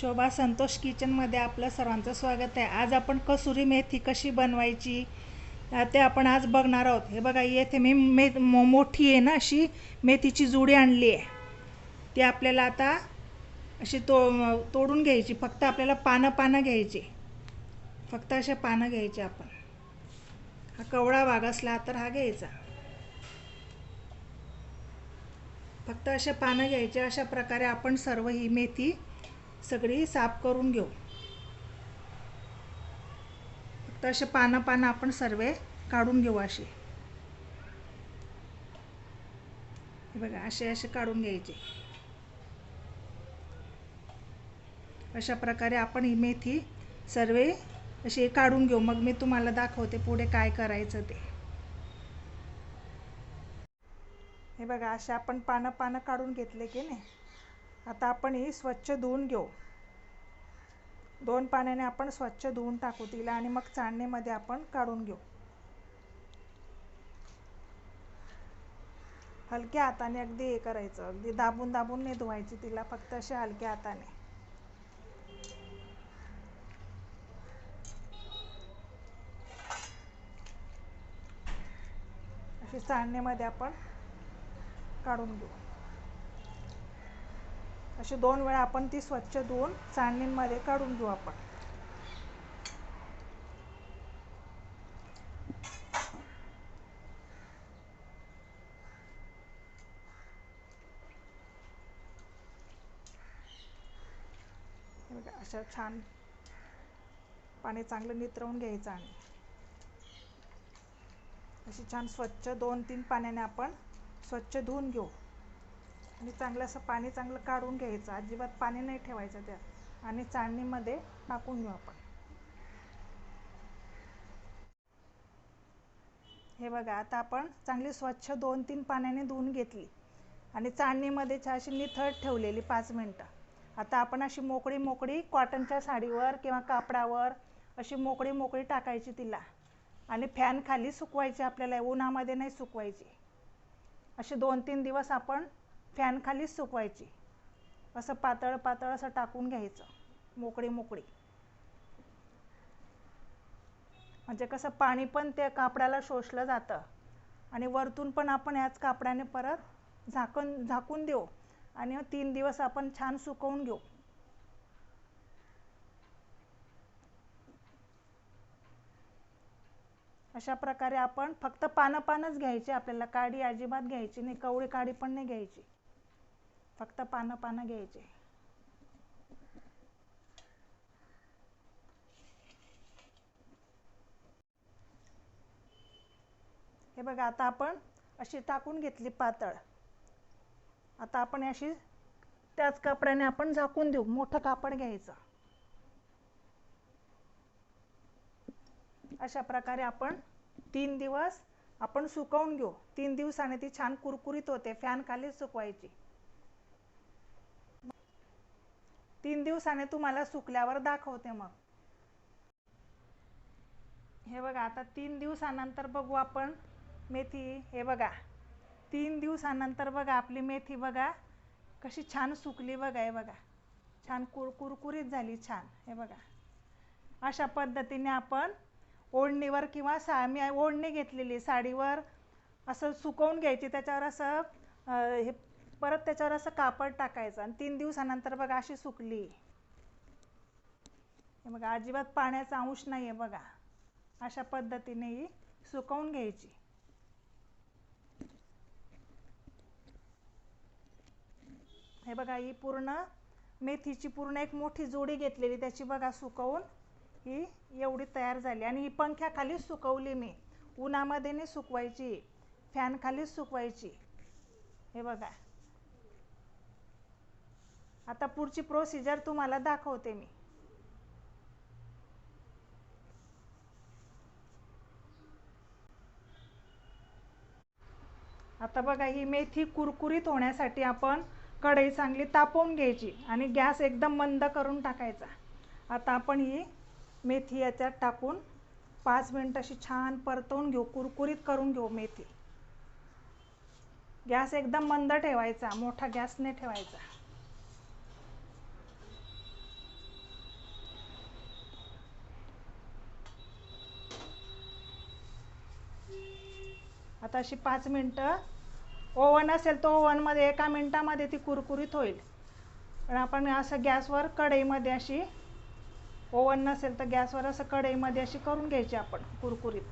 शोभा संतोष किचनमध्ये आपलं सर्वांचं स्वागत आहे. आज आपण कसुरी मेथी कशी बनवायची ते आपण आज बघणार आहोत. हे बघा येथे मी मे मो- मोठी आहे ना अशी मेथीची जुडी आणली आहे. ती आपल्याला आता अशी तो तोडून घ्यायची. फक्त आपल्याला पानं पानं घ्यायची. फक्त अशा पानं घ्यायचे आपण. हा कवळा भाग असला तर हा घ्यायचा. फक्त अशा पानं घ्यायचे अशा प्रकारे आपण सर्व ही मेथी सगळी साफ करून घेऊ. फक्त असे पानं पानं आपण सर्व काढून घेऊ अशी बघा असे असे काढून घ्यायचे. अशा प्रकारे आपण ही मेथी सर्व अशी काढून घेऊ. मग मी तुम्हाला दाखवते पुढे काय करायचं ते. हे बघा असे आपण पानं पानं काढून घेतले की नाही? आता आपण ही स्वच्छ धुवून घेऊ. दोन पाण्याने आपण स्वच्छ धुवून टाकू तिला आणि मग चाळणीमध्ये आपण काढून घेऊ. हलक्या हाताने अगदी हे करायचं. अगदी दाबून दाबून नाही धुवायची तिला फक्त अशा हलक्या हाताने. अशी चाळणीमध्ये आपण काढून घेऊ. अशी दोन वेळा आपण ती स्वच्छ धुवून चाळणीमध्ये काढून घेऊ आपण. अशा छान पाणी चांगलं नितरवून घ्यायचं आणि अशी छान स्वच्छ दोन तीन पाण्याने आपण स्वच्छ धुवून घेऊ. आणि चांगलं असं पाणी चांगलं काढून घ्यायचं. अजिबात पाणी नाही ठेवायचं त्यात. आणि चाळणीमध्ये टाकून घेऊ आपण. हे बघा आता आपण चांगली स्वच्छ दोन तीन पाण्याने धुवून घेतली. आणि चाळणीमध्ये अशी निथळ ठेवलेली पाच मिनटं. आता आपण अशी मोकळी मोकळी कॉटनच्या साडीवर किंवा कापडावर अशी मोकळी मोकळी टाकायची तिला. आणि फॅन खाली सुकवायची आपल्याला. उन्हामध्ये नाही सुकवायची. असे दोन तीन दिवस आपण फॅन खालीच सुकवायची. असं पातळ पातळ असं टाकून घ्यायचं. मोकळी मोकळी. म्हणजे कसं पाणी पण त्या कापडाला शोषलं जातं. आणि वरतून पण आपण याच कापडाने परत झाकून झाकून देऊ. आणि तीन दिवस आपण छान सुकवून घेऊ. अशा प्रकारे आपण फक्त पानं पानच घ्यायची आपल्याला. काडी अजिबात घ्यायची नाही. कवळी काडी पण नाही घ्यायची. फक्त पानं पानं घ्यायचे. हे बघा आता आपण अशी टाकून घेतली पातळ. आता आपण अशी त्याच कपड्याने आपण झाकून देऊ. मोठं कापड घ्यायचं. अशा प्रकारे आपण तीन दिवस आपण सुकवून घेऊ. तीन दिवसाने ती छान कुरकुरीत होते. फॅन खाली सुकवायची. तीन दिवसाने तुम्हाला सुकल्यावर दाखवते मग. हे बघा आता तीन दिवसानंतर बघू आपण मेथी. हे बघा तीन दिवसानंतर बघा आपली मेथी बघा कशी छान सुकली बघा हे बघा. छान कुर कुरकुरीत झाली छान हे बघा. अशा पद्धतीने आपण ओढणीवर किंवा सा मी ओढणी घेतलेली साडीवर असं सुकवून घ्यायची त्याच्यावर असं अं, हे परत त्याच्यावर असं कापड टाकायचं आणि तीन दिवसानंतर बघा अशी सुकली. हे बघा अजिबात पाण्याचा अंश नाही आहे बघा. अशा पद्धतीने ही सुकवून घ्यायची. हे बघा ही पूर्ण मेथीची पूर्ण एक मोठी जोडी घेतलेली त्याची बघा सुकवून ही एवढी तयार झाली. आणि ही पंख्याखालीच सुकवली मी. उन्हामध्ये नाही सुकवायची. फॅन खालीच सुकवायची. हे बघा. आता पुढची प्रोसिजर तुम्हाला दाखवते मी. आता बघा ही मेथी कुरकुरीत होण्यासाठी आपण कढई चांगली तापवून घ्यायची आणि गॅस एकदम मंद करून टाकायचा. आता आपण ही मेथी याच्यात टाकून पाच मिनिट अशी छान परतवून घेऊ कुरकुरीत करून घेऊ मेथी. गॅस एकदम मंद ठेवायचा मोठा गॅस नाही ठेवायचा. आता अशी पाच मिनटं. ओव्हन असेल तो ओव्हनमध्ये एका मिनटामध्ये ती कुरकुरीत होईल. पण आपण असं गॅसवर कढईमध्ये अशी ओव्हन नसेल तर गॅसवर असं कढईमध्ये अशी करून घ्यायची आपण कुरकुरीत.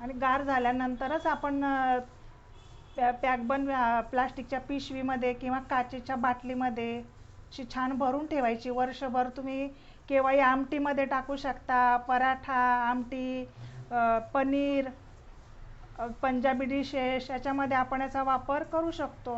आणि गार झाल्यानंतरच आपण पॅ पॅक बन प्लास्टिकच्या पिशवीमध्ये किंवा काचेच्या बाटलीमध्ये अशी छान भरून ठेवायची. वर्षभर तुम्ही केव्हाही आमटीमध्ये टाकू शकता. पराठा आमटी पनीर पंजाबी डिशेस याच्यामध्ये आपण याचा वापर करू शकतो.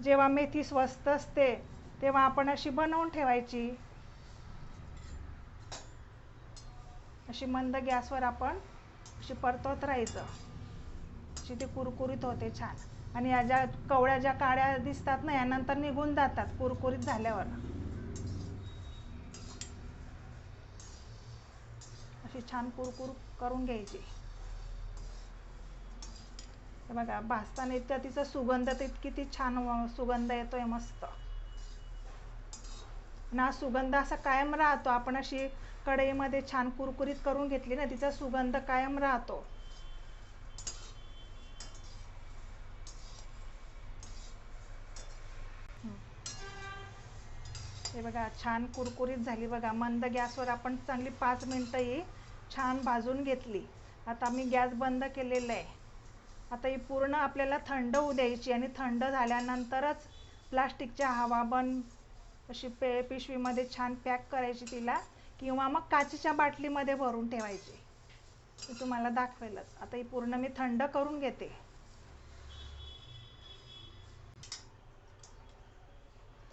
जेव्हा मेथी स्वस्त असते तेव्हा आपण अशी बनवून ठेवायची. अशी मंद गॅसवर आपण अशी परतवत राहायचं. अशी ती कुरकुरीत होते छान. आणि या ज्या कवळ्या ज्या काड्या दिसतात ना यानंतर निघून जातात कुरकुरीत झाल्यावर. अशी छान कुरकुर करून घ्यायची. बघा भाजताना इतक्या तिचा सुगंध तर इतकी ती छान सुगंध येतोय मस्त. ना सुगंध असा कायम राहतो. आपण अशी कढईमध्ये छान कुरकुरीत करून घेतली ना तिचा सुगंध कायम राहतो. हे बघा छान कुरकुरीत झाली बघा. मंद गॅसवर आपण चांगली पाच मिनटं ही छान भाजून घेतली. आता मी गॅस बंद केलेला आहे. आता ही पूर्ण आपल्याला थंड होऊ द्यायची आणि थंड झाल्यानंतरच प्लास्टिकच्या हवाबंद अशी पे पिशवीमध्ये छान पॅक करायची तिला किंवा मग काचेच्या बाटलीमध्ये भरून ठेवायची. तुम्हाला दाखवेलच. आता ही पूर्ण मी थंड करून घेते.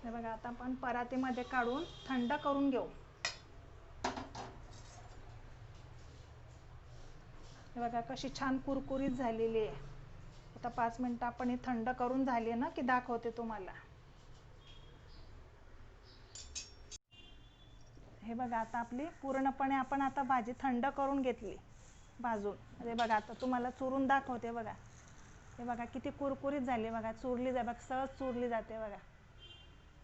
हे बघा आता आपण परातीमध्ये काढून थंड करून घेऊ. हे बघा कशी छान कुरकुरीत झालेली आहे. आता पाच मिनटं आपण हे थंड करून झाली ना की दाखवते तुम्हाला. हे बघा आता आपली पूर्णपणे आपण आता भाजी थंड करून घेतली भाजून. हे बघा आता तुम्हाला चुरून दाखवते बघा. हे बघा किती कुरकुरीत झाली बघा चुरली जाय बघा सहज चुरली जाते बघा.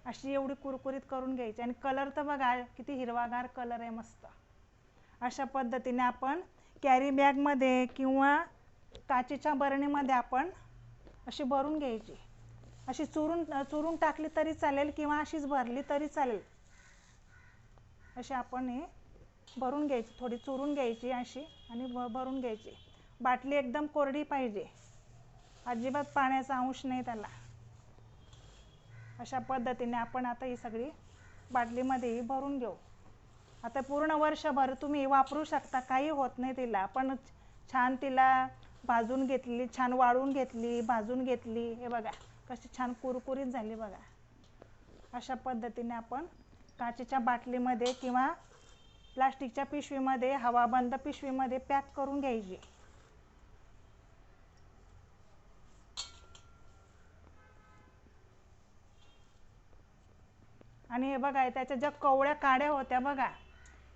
अशी एवढी कुरकुरीत करून घ्यायची. आणि कलर तर बघा किती हिरवागार कलर आहे मस्त. अशा पद्धतीने आपण कॅरी बॅगमध्ये किंवा काचेच्या बरणीमध्ये आपण अशी भरून घ्यायची. अशी चुरून चुरून टाकली तरी चालेल किंवा अशीच भरली तरी चालेल. अशी आपण हे भरून घ्यायची थोडी चुरून घ्यायची अशी आणि भ भरून घ्यायची. बाटली एकदम कोरडी पाहिजे. अजिबात पाण्याचा अंश नाही त्याला. अशा पद्धतीने आपण आता ही सगळी बाटलीमध्ये ही भरून घेऊ. आता पूर्ण वर्षभर तुम्ही वापरू शकता काही होत नाही तिला. पण छान तिला भाजून घेतली छान वाळून घेतली भाजून घेतली. हे बघा कशी छान कुरकुरीत झाली बघा. अशा पद्धतीने आपण काचेच्या बाटलीमध्ये किंवा प्लास्टिकच्या पिशवीमध्ये हवाबंद पिशवीमध्ये पॅक करून घ्यायची. आणि हे बघा त्याच्या ज्या कवळ्या काड्या होत्या बघा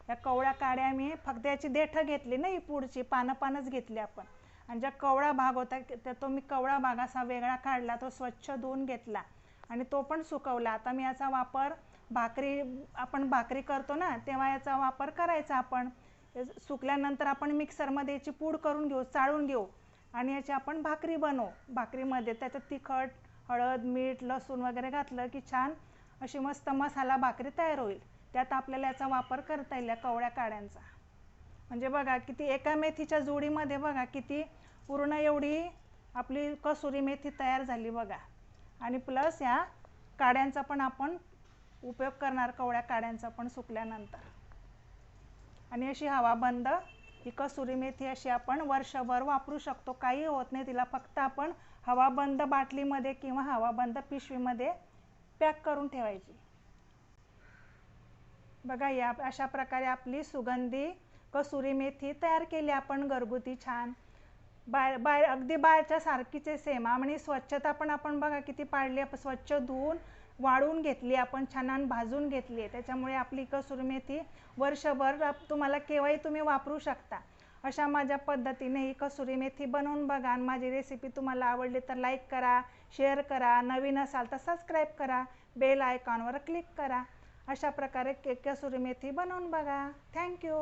या कवळ्या काड्या मी फक्त याची देठं घेतली ना ही पुढची पानं पानच घेतली आपण. आणि ज्या कवळा भाग होता त्या तो मी कवळा भाग असा वेगळा काढला तो स्वच्छ धुवून घेतला आणि तो पण सुकवला. आता मी याचा वापर भाकरी आपण भाकरी करतो ना तेव्हा याचा वापर करायचा आपण. सुकल्यानंतर आपण मिक्सरमध्ये याची पूड करून घेऊ चाळून घेऊ आणि याची आपण भाकरी बनवू. भाकरीमध्ये त्याच्यात तिखट हळद मीठ लसूण वगैरे घातलं की छान अशी मस्त मसाला भाकरी तयार होईल. त्यात आपल्याला याचा वापर करता येईल या कवळ्या काड्यांचा. म्हणजे बघा किती एका मेथीच्या जोडीमध्ये बघा किती पूर्ण एवढी आपली कसुरी मेथी तयार झाली बघा. आणि प्लस या काड्यांचा पण आपण उपयोग करणार कवळ्या काड्यांचा पण सुकल्यानंतर. आणि अशी हवा बंद ही कसुरी मेथी अशी आपण वर्षभर वापरू शकतो. काही होत नाही तिला फक्त आपण हवाबंद बाटलीमध्ये किंवा हवाबंद पिशवीमध्ये पॅक करून ठेवायची. बघा या अशा प्रकारे आपली सुगंधी कसुरी मेथी तयार केली आपण घरगुती छान. बाहेर बाहेर अगदी बाहेरच्या सारखीच आहे सेम आणि स्वच्छता पण आपण बघा किती पाळली आपण स्वच्छ धुवून वाळून घेतली आपण छान भाजून घेतली. आहे त्याच्यामुळे आपली कसुरी मेथी वर्षभर तुम्हाला केव्हाही तुम्ही वापरू शकता. अशा माझ्या पद्धतीने ही कसुरी मेथी बनवून बघा. आणि माझी रेसिपी तुम्हाला आवडली तर लाईक करा. शेअर करा नवीन असाल तर सबस्क्राईब करा बेल आयकॉनवर क्लिक करा. अशा प्रकारे के कसुरी मेथी बनवून बघा. थँक्यू